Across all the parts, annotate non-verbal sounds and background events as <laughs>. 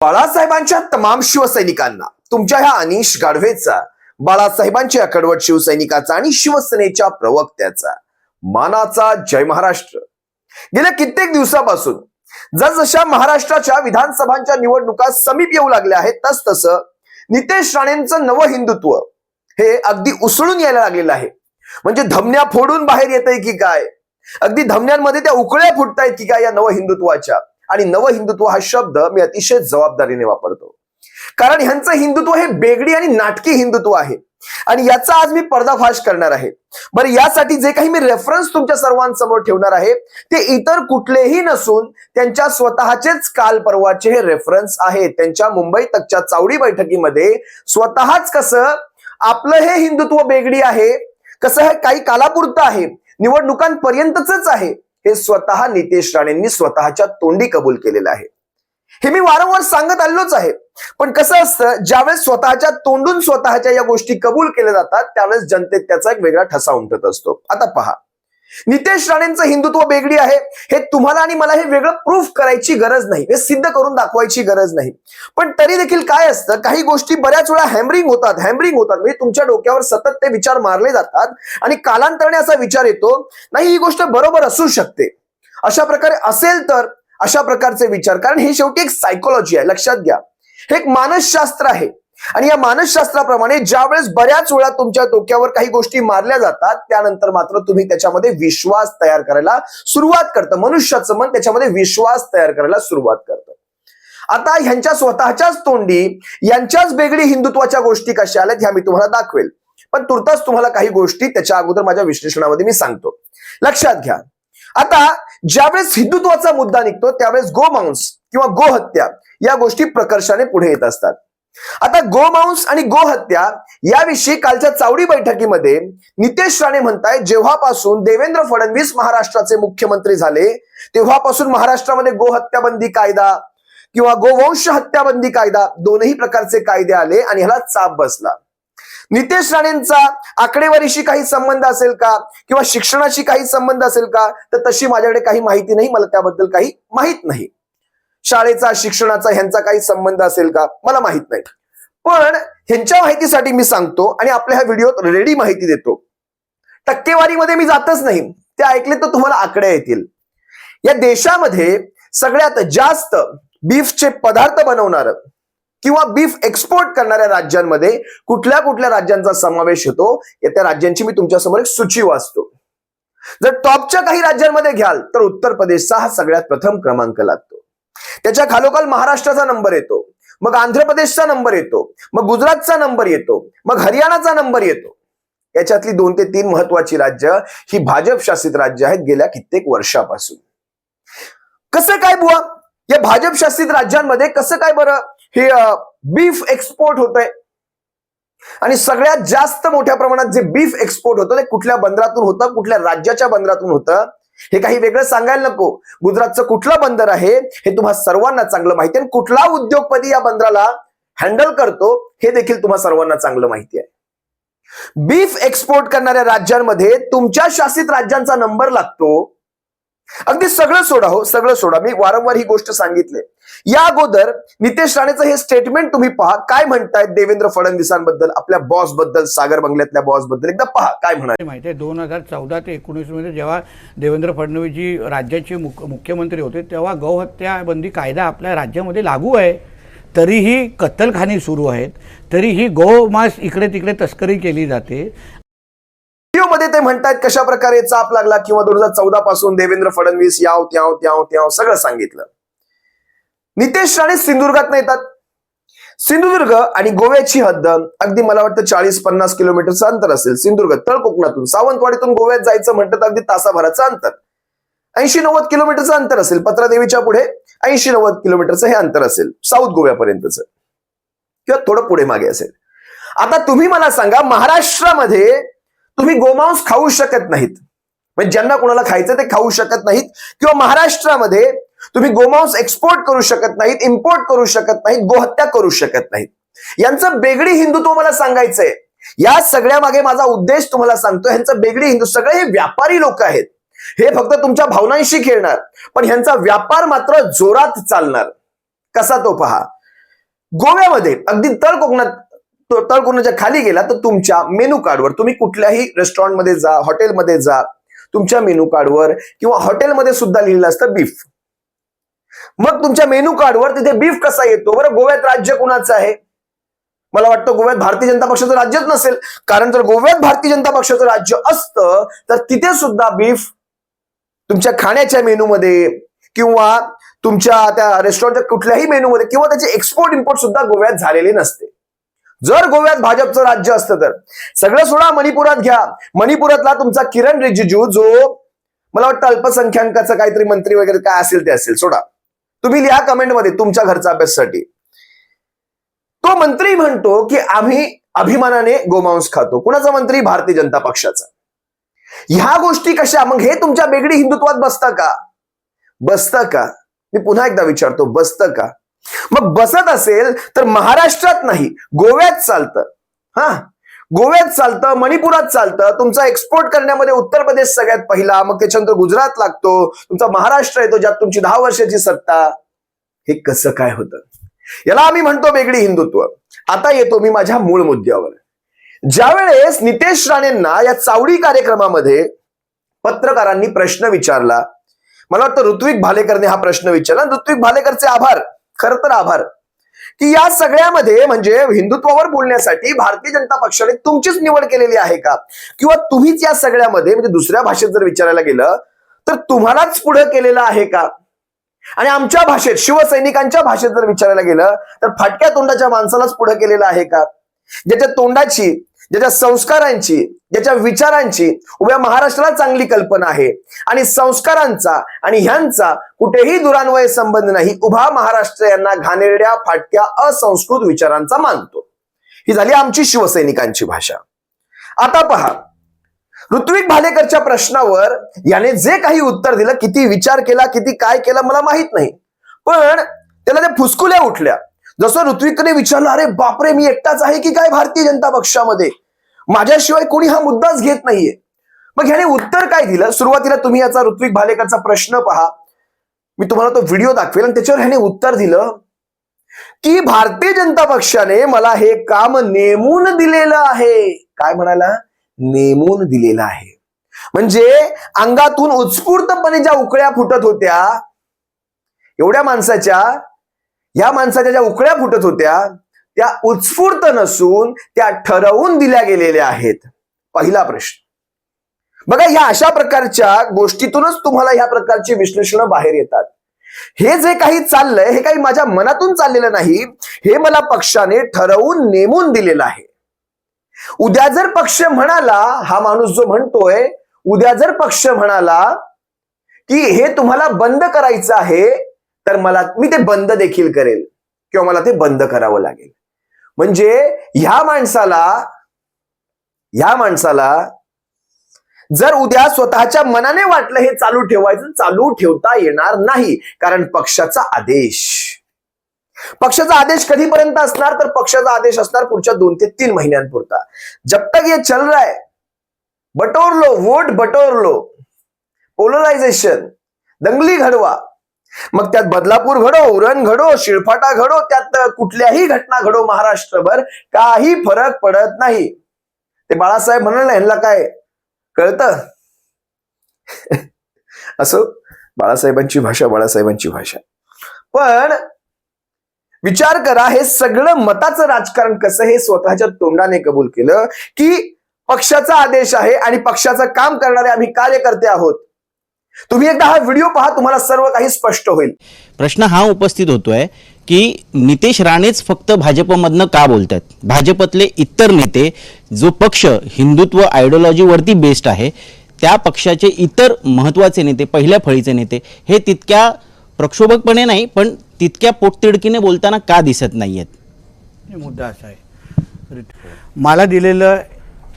बाळासाहेबांच्या तमाम शिवसैनिकांना तुमच्या ह्या अनिश गाढवेचा बाळासाहेबांच्या कडवट शिवसैनिकाचा आणि शिवसेनेच्या प्रवक्त्याचा. मानाचा जय महाराष्ट्र. गेल्या कित्येक दिवसापासून जसजशा महाराष्ट्राच्या विधानसभांच्या निवडणुका समीप येऊ लागल्या आहेत तस तसं नितेश राणेंचं नव हिंदुत्व हे अगदी उसळून यायला लागलेलं आहे. म्हणजे धमन्या फोडून बाहेर येत आहे की काय? अगदी धमन्यांमध्ये त्या उकळ्या फुटतायत की काय या नव हिंदुत्वाच्या? आणि नव हिंदुत्व हा शब्द मी अतिशय जबाबदारीने वापरतो. कारण ह्यांचं हिंदुत्व हे बेगडी आणि नाटकी हिंदुत्व आहे. आणि याचा आज मी पर्दाफाश करणार आहे. बरं यासाठी जे काही मी रेफरन्स तुमच्या सर्वांसमोर ठेवणार आहे ते इतर कुठलेही नसून त्यांच्या स्वतःचेच काल परवाचे हे रेफरन्स आहेत त्यांच्या मुंबई तकच्या चावडी बैठकीमध्ये स्वतःच कसं आपलं हे हिंदुत्व बेगडी आहे कसं हे काही कालापुरतं आहे निवडणुकांपर्यंतच आहे हे स्वतः नितेश राणेंनी स्वतःच्या तोंडी कबूल केलेलं आहे. हे मी वारंवार सांगत आलोच आहे. पण कसं असतं ज्यावेळेस स्वतःच्या तोंडून स्वतःच्या या गोष्टी कबूल केल्या जातात त्यावेळेस जनतेत त्याचा एक वेगळा ठसा उमटत असतो. आता पहा. नितेश राणेंचं हिंदुत्व बेगडी आहे. हे तुम्हाला आणि मला हे वेगळं प्रूफ करायची गरज नाही. हे सिद्ध करून दाखवायची गरज नाही. पण तरी देखील काय असतं? काही गोष्टी बऱ्याच वेळा हॅमरिंग होतात हॅमरिंग होतात. म्हणजे तुमच्या डोक्यावर सतत ते विचार मारले जातात आणि कालांतराने असा विचार येतो नाही ही गोष्ट बरोबर असू शकते. अशा प्रकारे असेल तर अशा प्रकारचे विचार. कारण ही शेवटी एक सायकोलॉजी आहे. लक्षात घ्या. हे एक मानसशास्त्र आहे. आणि या मानसशास्त्राप्रमाणे ज्यावेळेस बऱ्याच वेळा तुमच्या डोक्यावर काही गोष्टी मारल्या जातात त्यानंतर मात्र तुम्ही त्याच्यामध्ये विश्वास तयार करायला सुरुवात करतं. मनुष्याचं मन त्याच्यामध्ये विश्वास तयार करायला सुरुवात करतं. आता ह्यांच्या स्वतःच्याच तोंडी यांच्याच वेगळी हिंदुत्वाच्या गोष्टी कशा आल्यात ह्या मी तुम्हाला दाखवेल. पण तुर्तास तुम्हाला काही गोष्टी त्याच्या अगोदर माझ्या विश्लेषणामध्ये मी सांगतो. लक्षात घ्या. आता ज्यावेळेस हिंदुत्वाचा मुद्दा निघतो त्यावेळेस गोमांस किंवा गोहत्या या गोष्टी प्रकर्षाने पुढे येत असतात. आता गोमांस आणि गोहत्या याविषयी कालच्या चावडी बैठकीमध्ये नितेश राणे म्हणताय जेव्हापासून देवेंद्र फडणवीस महाराष्ट्राचे मुख्यमंत्री झाले तेव्हापासून महाराष्ट्रामध्ये गोहत्याबंदी कायदा किंवा गोवंश हत्याबंदी कायदा दोनही प्रकारचे कायदे आले आणि ह्याला चाप बसला. नितेश राणेंचा आकडेवारीशी काही संबंध असेल का? किंवा शिक्षणाशी काही संबंध असेल का? तर तशी माझ्याकडे काही माहिती नाही मला त्याबद्दल काही माहीत नाही. शाळेचा शिक्षणाचा ह्यांचा काही संबंध असेल का? मला माहीत नाही. पण ह्यांच्या माहितीसाठी मी सांगतो आणि आपल्या ह्या व्हिडिओत रेडी माहिती देतो. टक्केवारीमध्ये मी जातच नाही. ते ऐकले तर तुम्हाला आकडे येतील. या देशामध्ये सगळ्यात जास्त बीफचे पदार्थ बनवणार किंवा बीफ एक्सपोर्ट करणाऱ्या राज्यांमध्ये कुठल्या कुठल्या राज्यांचा समावेश होतो या त्या राज्यांची मी तुमच्यासमोर एक सूची वाचतो. जर टॉपच्या काही राज्यांमध्ये घ्याल तर उत्तर प्रदेशचा हा सगळ्यात प्रथम क्रमांक लागतो. त्याच्या खालोखाल महाराष्ट्राचा नंबर येतो. मग आंध्र प्रदेशचा नंबर येतो. मग गुजरातचा नंबर येतो. मग हरियाणाचा नंबर येतो. याच्यातली दोन ते तीन महत्वाची राज्य ही भाजप शासित राज्य आहेत गेल्या कित्येक वर्षापासून. कसं काय बुवा? या भाजप शासित राज्यांमध्ये कसं काय बरं? हे बीफ एक्सपोर्ट होत आहे आणि सगळ्यात जास्त मोठ्या प्रमाणात जे बीफ एक्सपोर्ट होतं ते कुठल्या बंदरातून होतं कुठल्या राज्याच्या बंदरातून होतं? हे काही वेगळं सांगायला नको. गुजरातचं कुठलं बंदर आहे हे तुम्हाला सर्वांना चांगलं माहिती आहे. आणि कुठला उद्योगपती या बंदराला हँडल करतो हे देखील तुम्हाला सर्वांना चांगलं माहिती आहे. बीफ एक्सपोर्ट करणाऱ्या राज्यांमध्ये तुमच्या शासित राज्यांचा नंबर लागतो. अगदी सगळं सोडा हो सगळं सोडा. मी वारंवार ही गोष्ट सांगितली. या अगोदर नितेश राणेचं हे स्टेटमेंट तुम्ही पहा. काय म्हणतायत देवेंद्र फडणवीसांबद्दल आपल्या बॉसबद्दल सागर बंगल्यातल्या बॉसबद्दल? एकदा पहा काय म्हणाले? माहिती आहे दोन हजार चौदा ते एकोणीसमध्ये जेव्हा देवेंद्र फडणवीसजी राज्याचे मुख मुख्यमंत्री होते तेव्हा गौहत्या बंदी कायदा आपल्या राज्यामध्ये लागू आहे. तरीही कत्तलखाने सुरू आहेत. तरीही गोमांस इकडे तिकडे तस्करी केली जाते. व्हिडिओमध्ये ते म्हणतात कशा प्रकारे चाप लागला किंवा दोन हजार चौदा पासून देवेंद्र फडणवीस याव त्याव त्याव त्याव सगळं सांगितलं. नितेश राणे सिंधुदुर्गात येतात सिंधुदुर्ग आणि गोव्याची हद्द अगदी मला वाटतं चाळीस पन्नास किलोमीटरचं अंतर असेल. सिंधुदुर्ग तळ कोकणातून सावंतवाडीतून गोव्यात जायचं म्हणतात तर अगदी तासाभराचं अंतर. ऐंशी नव्वद किलोमीटरचं अंतर असेल पत्रादेवीच्या पुढे ऐंशी नव्वद किलोमीटरचं हे अंतर असेल साऊथ गोव्यापर्यंतचं. किंवा थोडं पुढे मागे असेल. आता तुम्ही मला सांगा महाराष्ट्रामध्ये तुम्ही गोमांस खाऊ शकत नाहीत. म्हणजे ज्यांना कोणाला खायचं ते खाऊ शकत नाहीत. किंवा महाराष्ट्रामध्ये तुम्ही गोमांस एक्सपोर्ट करू शकत नाहीत इम्पोर्ट करू शकत नाहीत गोहत्या करू शकत नाहीत. यांचं बेगडी हिंदुत्व मला सांगायचंय. या सगळ्या मागे माझा उद्देश तुम्हाला सांगतो ह्यांचं बेगडी हिंदू सगळे हे व्यापारी लोक आहेत. हे फक्त तुमच्या भावनांशी खेळणार. पण ह्यांचा व्यापार मात्र जोरात चालणार. कसा तो पहा. गोव्यामध्ये अगदी तळ कोकणात तो- तळ खाली गेला तर तुमच्या मेनू कार्डवर तुम्ही कुठल्याही रेस्टॉरंटमध्ये जा हॉटेलमध्ये जा तुमच्या मेनू कार्डवर किंवा हॉटेलमध्ये सुद्धा लिहिलं असतं बीफ मग तुमच्या मेनू कार्डवर तिथे बीफ कसा येतो? बरं गोव्यात राज्य कुणाचं आहे? मला वाटतं गोव्यात भारतीय जनता पक्षाचं राज्यच नसेल. कारण जर गोव्यात भारतीय जनता पक्षाचं राज्य असतं तर तिथे सुद्धा बीफ तुमच्या खाण्याच्या मेनूमध्ये किंवा तुमच्या त्या रेस्टॉरंटच्या कुठल्याही मेनूमध्ये किंवा त्याचे एक्सपोर्ट इम्पोर्ट सुद्धा गोव्यात झालेले नसते. जर गोव्यात भाजपचं राज्य असतं तर. सगळं सोडा मणिपुरात घ्या. मणिपुरातला तुमचा किरण रिजिजू जो मला वाटतं अल्पसंख्याकाचा काहीतरी मंत्री वगैरे काय असेल ते असेल. सोडा. तुम्ही लिहा कमेंटमध्ये तुमच्या घरचा अभ्यासासाठी. तो मंत्री म्हणतो की आम्ही अभिमानाने गोमांस खातो. कुणाचा मंत्री? भारतीय जनता पक्षाचा. ह्या गोष्टी कशा? मग हे तुमच्या बेगडी हिंदुत्वात बसतं का? बसतं का? मी पुन्हा एकदा विचारतो बसतं का? मग बसत असेल तर महाराष्ट्रात नाही गोव्यात चालतं. हा? गोव्यात चालतं मणिपुरात चालतं तुमचा एक्सपोर्ट करण्यामध्ये उत्तर प्रदेश सगळ्यात पहिला मग त्याच्यानंतर गुजरात लागतो तुमचा महाराष्ट्र येतो ज्यात तुमची दहा वर्षाची सत्ता. हे कसं काय होतं? याला आम्ही म्हणतो वेगळी हिंदुत्व. आता येतो मी माझ्या मूळ मुद्द्यावर. ज्यावेळेस नितेश राणेंना या चावडी कार्यक्रमामध्ये पत्रकारांनी प्रश्न विचारला मला वाटतं ऋत्विक भालेकरने हा प्रश्न विचारला. ऋत्विक भालेकरचे आभार. खर तर आभार. की या सगळ्यामध्ये म्हणजे हिंदुत्वावर बोलण्यासाठी भारतीय जनता पक्षाने तुमचीच निवड केलेली आहे का? किंवा तुम्हीच या सगळ्यामध्ये म्हणजे दुसऱ्या भाषेत जर विचारायला गेलं तर तुम्हालाच पुढे केलेलं आहे का? आणि आमच्या भाषेत शिवसैनिकांच्या भाषेत जर विचारायला गेलं तर फाटक्या तोंडाच्या माणसालाच पुढे केलेलं आहे का? ज्याच्या तोंडाची ज्याच्या संस्कारांची ज्याच्या विचारांची उभ्या महाराष्ट्राला चांगली कल्पना आहे. आणि संस्कारांचा आणि ह्यांचा कुठेही दुरान्वय संबंध नाही उभा महाराष्ट्र यांना घाणेरड्या फाटक्या असंस्कृत विचारांचा मानतो. ही झाली आमची शिवसैनिकांची भाषा. आता पहा ऋत्विक भालेकरच्या प्रश्नावर याने जे काही उत्तर दिलं किती विचार केला किती काय केलं मला माहीत नाही. पण त्याला त्या फुसकुल्या उठल्या. जसं ऋत्विकने विचारलं अरे बापरे मी एकटाच आहे की काय भारतीय जनता पक्षामध्ये? माझ्याशिवाय कोणी हा मुद्दाच घेत नाहीये. मग ह्याने उत्तर काय दिलं? सुरुवातीला तुम्ही याचा ऋत्विक भालेकरचा प्रश्न पहा. मी तुम्हाला तो व्हिडिओ दाखवेल आणि त्याच्यावर ह्याने उत्तर दिलं की भारतीय जनता पक्षाने मला हे काम नेमून दिलेलं आहे. काय म्हणाला? नेमून दिलेलं आहे. म्हणजे अंगातून उत्स्फूर्तपणे ज्या उकळ्या फुटत होत्या एवढ्या माणसाच्या या माणसाच्या ज्या उकळ्या फुटत होत्या त्या उत्स्फूर्त नसून त्या ठरवून दिल्या गेलेल्या आहेत. पहिला प्रश्न. बघा ह्या अशा प्रकारच्या गोष्टीतूनच तुम्हाला ह्या प्रकारची विश्लेषण बाहेर येतात. हे जे काही चाललंय हे काही माझ्या मनातून चाललेलं नाही हे मला पक्षाने ठरवून नेमून दिलेलं आहे. उद्या जर पक्ष म्हणाला हा माणूस जो म्हणतोय उद्या जर पक्ष म्हणाला की हे तुम्हाला बंद करायचं आहे तर मला मी ते बंद देखील करेल. किंवा मला ते बंद करावं लागेल. म्हणजे ह्या माणसाला ह्या माणसाला जर उद्या स्वतःच्या मनाने वाटलं हे चालू ठेवायचं चालू ठेवता येणार नाही. कारण पक्षाचा आदेश. पक्षाचा आदेश कधीपर्यंत असणार? तर पक्षाचा आदेश असणार पुढच्या दोन ते तीन महिन्यांपुरता. जब तक हे चल रहा है बटोर लो वोट बटोर लो पोलरायझेशन दंगली घडवा. मग त्यात बदलापूर घडो उरण घडो शिळफाटा घडो त्यात कुठल्याही घटना घडो महाराष्ट्रभर काही फरक पडत नाही. ते बाळासाहेब म्हणाले ह्यांना काय कळतं? <laughs> असो बाळासाहेबांची भाषा बाळासाहेबांची भाषा. पण विचार करा हे सगळं मताचं राजकारण कसं हे स्वतःच्या तोंडाने कबूल केलं की पक्षाचा आदेश आहे आणि पक्षाचं काम करणारे आम्ही कार्यकर्ते आहोत. तुम्ही एकदा हा व्हिडिओ पहा तुम्हाला सर्व काही स्पष्ट होईल. प्रश्न हा उपस्थित होतोय की नितेश राणेच फक्त भाजपमधनं का बोलतात भाजपतले इतर नेते जो पक्ष हिंदुत्व आयडिओलॉजीवरती बेस्ड आहे त्या पक्षाचे इतर महत्त्वाचे नेते पहिल्या फळीचे नेते हे तितक्या प्रक्षोभकपणे नाही पण तितक्या पोटतिडकीने बोलताना का दिसत नाहीयेत? हे मुद्दा असा आहे. मला दिलेलं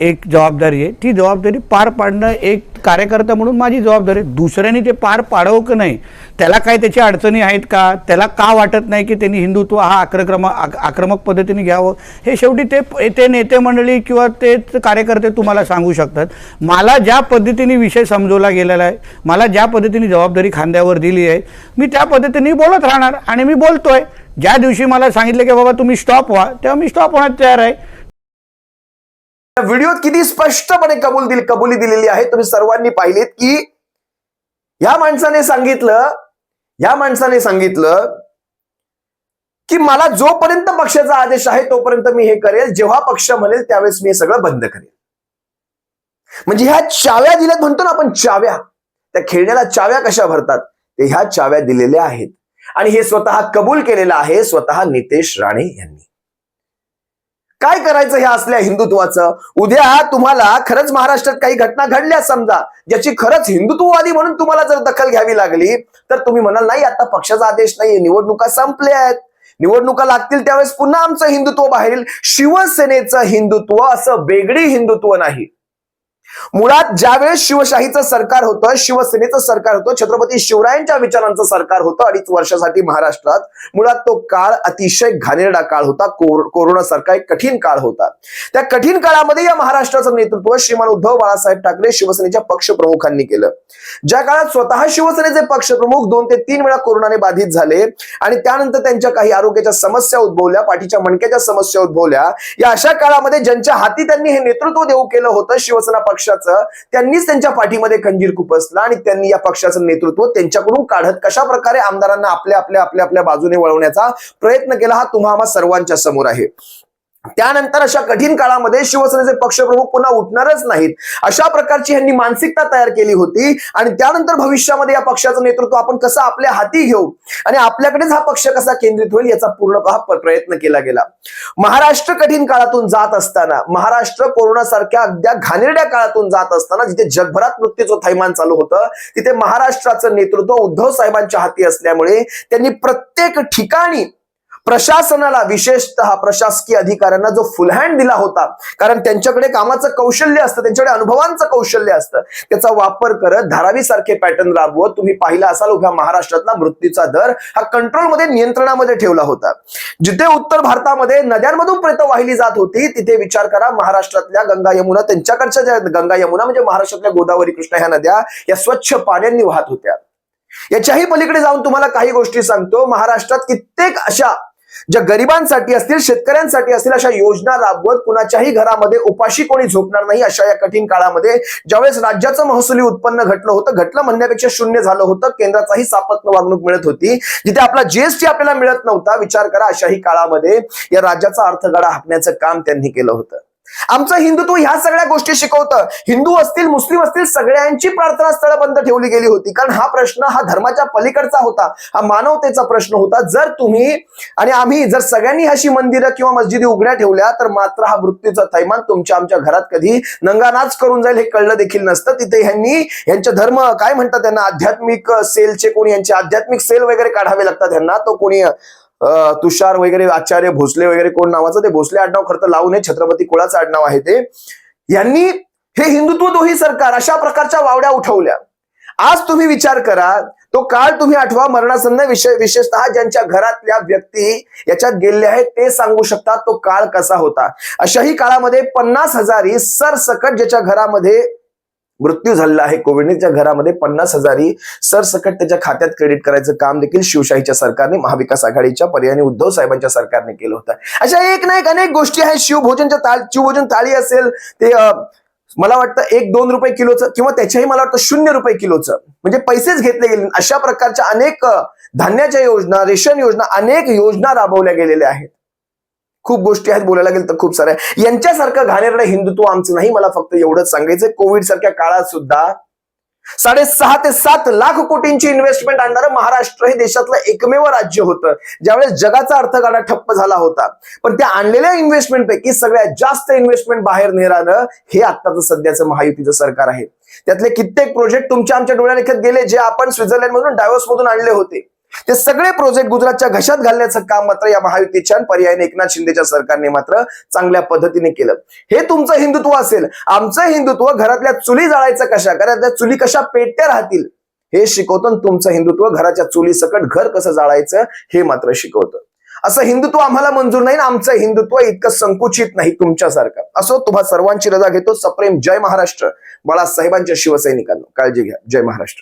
एक जबाबदारी आहे. ती जबाबदारी पार पाडणं एक कार्यकर्ता म्हणून माझी जबाबदारी आहे. दुसऱ्याने ते पार पाडवं की नाही? त्याला काय त्याच्या अडचणी आहेत का? त्याला का वाटत नाही की त्यांनी हिंदुत्व हा आक्रक्रम आक- आक्रमक पद्धतीने घ्यावं? हे शेवटी ते ते नेते मंडळी किंवा तेच कार्यकर्ते तुम्हाला सांगू शकतात. मला ज्या पद्धतीने विषय समजवला गेलेला आहे मला ज्या पद्धतीने जबाबदारी खांद्यावर दिली आहे मी त्या पद्धतीने बोलत राहणार आणि मी बोलतोय. ज्या दिवशी मला सांगितलं की बाबा तुम्ही स्टॉप व्हा तेव्हा मी स्टॉप होण्यास तयार आहे. या व्हिडिओत किती स्पष्टपणे कबूल दिली कबुली दिलेली आहे. तुम्ही सर्वांनी पाहिलीत की या माणसाने सांगितलं या माणसाने सांगितलं की मला जोपर्यंत पक्षाचा आदेश आहे तोपर्यंत मी हे करेल. जेव्हा पक्ष म्हणेल त्यावेळेस मी हे सगळं बंद करेल. म्हणजे ह्या चाव्या दिल्यात म्हणतो ना आपण चाव्या. त्या खेळण्याला चाव्या कशा भरतात? ते ह्या चाव्या दिलेल्या आहेत. आणि हे स्वतः कबूल केलेलं आहे स्वतः नितेश राणे यांनी. काय करायचं हे असल्या हिंदुत्वाचं? उद्या तुम्हाला खरंच महाराष्ट्रात काही घटना घडल्या समजा ज्याची खरंच हिंदुत्ववादी म्हणून तुम्हाला जर दखल घ्यावी लागली तर तुम्ही म्हणाल नाही आता पक्षाचा आदेश नाहीये निवडणुका संपल्या आहेत. निवडणुका लागतील त्यावेळेस पुन्हा आमचं हिंदुत्व बाहेर शिवसेनेचं हिंदुत्व असं वेगळी हिंदुत्व नाही. मुळात ज्यावेळेस शिवशाहीचं सरकार होतं शिवसेनेचं सरकार होतं छत्रपती शिवरायांच्या विचारांचं सरकार होतं अडीच वर्षासाठी महाराष्ट्रात मुळात तो काळ अतिशय घाणेरडा काळ होता. कोर- कोरोना सारखा एक कठीण काळ होता. त्या कठीण काळामध्ये या महाराष्ट्राचं नेतृत्व श्रीमान उद्धव बाळासाहेब ठाकरे शिवसेनेच्या पक्षप्रमुखांनी केलं. ज्या काळात स्वतः शिवसेनेचे पक्षप्रमुख दोन ते तीन वेळा कोरोनाने बाधित झाले आणि त्यानंतर त्यांच्या काही आरोग्याच्या समस्या उद्भवल्या पाठीच्या मणक्याच्या समस्या उद्भवल्या या अशा काळामध्ये ज्यांच्या हाती त्यांनी हे नेतृत्व देऊ केलं होतं शिवसेना पक्ष पक्षाचं त्यांनीच त्यांच्या पाठीमध्ये खंजीर खुपसला आणि त्यांनी या पक्षाचं नेतृत्व त्यांच्याकडून काढत कशा प्रकारे आमदारांना आपल्या आपल्या आपल्या आपल्या बाजूने वळवण्याचा प्रयत्न केला हा तुम्हा सर्वांच्या समोर आहे. त्यानंतर अशा कठीण काळामध्ये शिवसेनेचे पक्षप्रमुख पुन्हा उठणारच नाहीत. अशा प्रकारची यांनी मानसिकता तयार केली होती आणि त्यानंतर भविष्यामध्ये या पक्षाचं नेतृत्व आपण कसं आपल्या हाती घेऊ आणि आपल्याकडेच हा पक्ष कसा केंद्रित होईल याचा पूर्णतः प्रयत्न केला गेला. महाराष्ट्र कठीण काळातून जात असताना महाराष्ट्र कोरोनासारख्या अगद्या घाणेरड्या काळातून जात असताना जिथे जगभरात मृत्यूचं थैमान चालू होतं तिथे महाराष्ट्राचं नेतृत्व उद्धव साहेबांच्या हाती असल्यामुळे त्यांनी प्रत्येक ठिकाणी प्रशासनाला विशेषतः प्रशासकीय अधिकाऱ्यांना जो फुलहँड दिला होता कारण त्यांच्याकडे कामाचं कौशल्य असतं त्यांच्याकडे अनुभवांचं कौशल्य असतं त्याचा वापर करत धारावी सारखे पॅटर्न राबवत तुम्ही पाहिला असाल उभ्या महाराष्ट्रातला मृत्यूचा दर हा कंट्रोलमध्ये नियंत्रणामध्ये ठेवला होता. जिथे उत्तर भारतामध्ये नद्यांमधून प्रेत वाहिली जात होती तिथे विचार करा महाराष्ट्रातल्या गंगा यमुना त्यांच्याकडच्या ज्या गंगा यमुना म्हणजे महाराष्ट्रातल्या गोदावरी कृष्णा ह्या नद्या या स्वच्छ पाण्यांनी वाहत होत्या. याच्याही पलीकडे जाऊन तुम्हाला काही गोष्टी सांगतो महाराष्ट्रात कित्येक अशा ज्या गरिबांसाठी असतील शेतकऱ्यांसाठी असतील अशा योजना राबवत कुणाच्याही घरामध्ये उपाशी कोणी झोपणार नाही अशा या कठीण काळामध्ये ज्यावेळेस राज्याचं महसुली उत्पन्न घटलं होतं घटलं म्हणण्यापेक्षा शून्य झालं होतं केंद्राचाही सापत्न वागणूक मिळत होती. जिथे आपला जीएसटी आपल्याला मिळत नव्हता विचार करा अशाही काळामध्ये या राज्याचा अर्थगाडा हाकण्याचं काम त्यांनी केलं होतं. आमचं हिंदुत्व ह्या सगळ्या गोष्टी शिकवतं. हिंदू असतील मुस्लिम असतील सगळ्यांची प्रार्थना स्थळ बंद ठेवली गेली होती. कारण हा प्रश्न हा धर्माच्या पलीकडचा होता. हा मानवतेचा प्रश्न होता. जर तुम्ही आणि आम्ही जर सगळ्यांनी अशी मंदिरं किंवा मस्जिदी उघड्या ठेवल्या तर मात्र हा मृत्यूचा थैमान तुमच्या आमच्या घरात कधी नंगानाच करून जाईल हे कळलं देखील नसतं. तिथे ह्यांनी यांच्या धर्म काय म्हणतात त्यांना? आध्यात्मिक सेलचे कोणी यांचे आध्यात्मिक सेल वगैरे काढावे लागतात यांना तो कोणी तुषार वगैरे आचार्य भोसले वगैरे कोण नावाचं ते भोसले आडनाव खरं तर लावून छत्रपती कुळाचं आडनाव आहे ते. यांनी हे हिंदुत्व दोही सरकार अशा प्रकारच्या वावड्या उठवल्या. आज तुम्ही विचार करा तो काळ तुम्ही आठवा मरणासन्न विषय विशेषतः ज्यांच्या घरातल्या व्यक्ती याच्यात गेलेले आहेत ते सांगू शकतात तो काळ कसा होता. अशाही काळामध्ये पन्नास हजारी सरसकट ज्याच्या घरामध्ये मृत्यू झालेला आहे. कोविडने घरामध्ये पन्नास हजारी सरसकट त्याच्या खात्यात क्रेडिट करायचं काम देखील शिवशाहीच्या सरकारने महाविकास आघाडीच्या पर्यायाने उद्धव साहेबांच्या सरकारने केलं होतं. अशा एक ना एक अनेक गोष्टी आहेत. शिवभोजनच्या ताळ शिवभोजन थाळी असेल ते मला वाटतं एक दोन रुपये किलोचं किंवा त्याच्याही मला वाटतं शून्य रुपये किलोचं. म्हणजे पैसेच घेतले गेले अशा प्रकारच्या अनेक धान्याच्या योजना रेशन योजना अनेक योजना राबवल्या गेलेल्या आहेत. खूप गोष्टी आहेत बोलायला गेलं तर खूप साऱ्या यांच्यासारखं घाणेरडं हिंदुत्व आमचं नाही मला फक्त एवढंच सांगायचं कोविड सारख्या काळात सुद्धा साडेसहा ते सात लाख कोटींची इन्व्हेस्टमेंट आणणारं महाराष्ट्र हे देशातलं एकमेव राज्य होतं. ज्यावेळेस जगाचा अर्थगाडा ठप्प झाला होता. पण त्या आणलेल्या इन्व्हेस्टमेंट पैकी सगळ्यात जास्त इन्व्हेस्टमेंट बाहेर नेणारं हे आत्ताचं सध्याचं महायुतीचं सरकार आहे. त्यातले कित्येक प्रोजेक्ट तुमच्या आमच्या डोळ्यालेखत गेले जे आपण स्वित्झर्लंड मधून डायव्हर्स मधून आणले होते. ते सगळे प्रोजेक्ट गुजरातच्या घशात घालण्याचं काम मात्र या महायुतीच्या पर्यायाने एकनाथ शिंदेच्या सरकारने मात्र चांगल्या पद्धतीने केलं. हे तुमचं हिंदुत्व असेल आमचं हिंदुत्व घरातल्या चुली जाळायचं कशा? घरातल्या चुली कशा पेटत्या राहतील? हे शिकवतं तुमचं हिंदुत्व घराच्या चुली सकट घर कसं जाळायचं हे मात्र शिकवतं. असं हिंदुत्व आम्हाला मंजूर नाही आमचं हिंदुत्व इतकं संकुचित नाही तुमच्यासारखं. असो तुम्हा सर्वांची रजा घेतो. सप्रेम जय महाराष्ट्र. बाळासाहेबांच्या शिवसैनिकांना काळजी घ्या. जय महाराष्ट्र.